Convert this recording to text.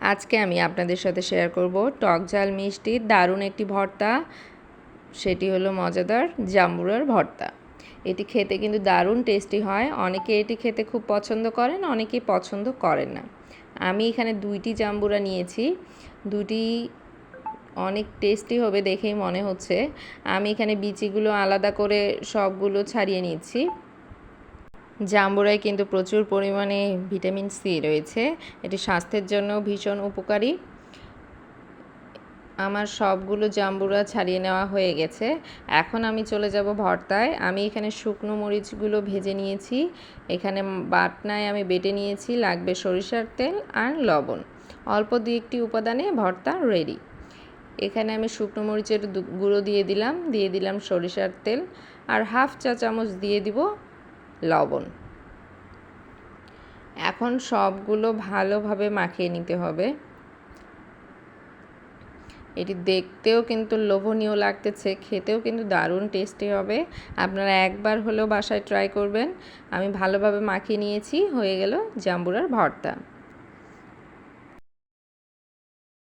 আজকে আমি আপনাদের সাথে শেয়ার করব টক ঝাল মিষ্টি, দারুণ একটি ভর্তা। সেটি হলো মজাদার জাম্বুরার ভর্তা। এটি খেতে কিন্তু দারুণ টেস্টি হয়। অনেকে এটি খেতে খুব পছন্দ করেন, অনেকেই পছন্দ করেন না। আমি এখানে দুইটি জাম্বুরা নিয়েছি। দুটি অনেক টেস্টি হবে দেখেই মনে হচ্ছে। আমি এখানে বিচিগুলো আলাদা করে সবগুলো ছাড়িয়ে নিচ্ছি জাম্বুরায় কিন্তু প্রচুর পরিমাণে ভিটামিন সি রয়েছে। এটি স্বাস্থ্যের জন্য ভীষণ উপকারী। আমার সবগুলো জাম্বুরা ছাড়িয়ে নেওয়া হয়ে গেছে। এখন আমি চলে যাব ভর্তায়। আমি এখানে শুকনো মরিচগুলো ভেজে নিয়েছি। এখানে বাটনায় আমি বেটে নিয়েছি, লাগবে সরিষার তেল আর লবণ। অল্প দু একটি উপাদানে ভর্তা রেডি এখানে আমি শুকনো মরিচের গুঁড়ো দিয়ে দিলাম দিয়ে দিলাম সরিষার তেল। আর হাফ চা চামচ দিয়ে দিব লবণ। এখন সবগুলো ভালোভাবে মাখিয়ে নিতে হবে। এটি দেখতেও কিন্তু লোভনীয় লাগতেছে, খেতেও কিন্তু দারুণ টেস্টি হবে। আপনারা একবার হলেও বাসায় ট্রাই করবেন। আমি ভালোভাবে মাখিয়ে নিয়েছি, হয়ে গেল জাম্বুরার ভর্তা।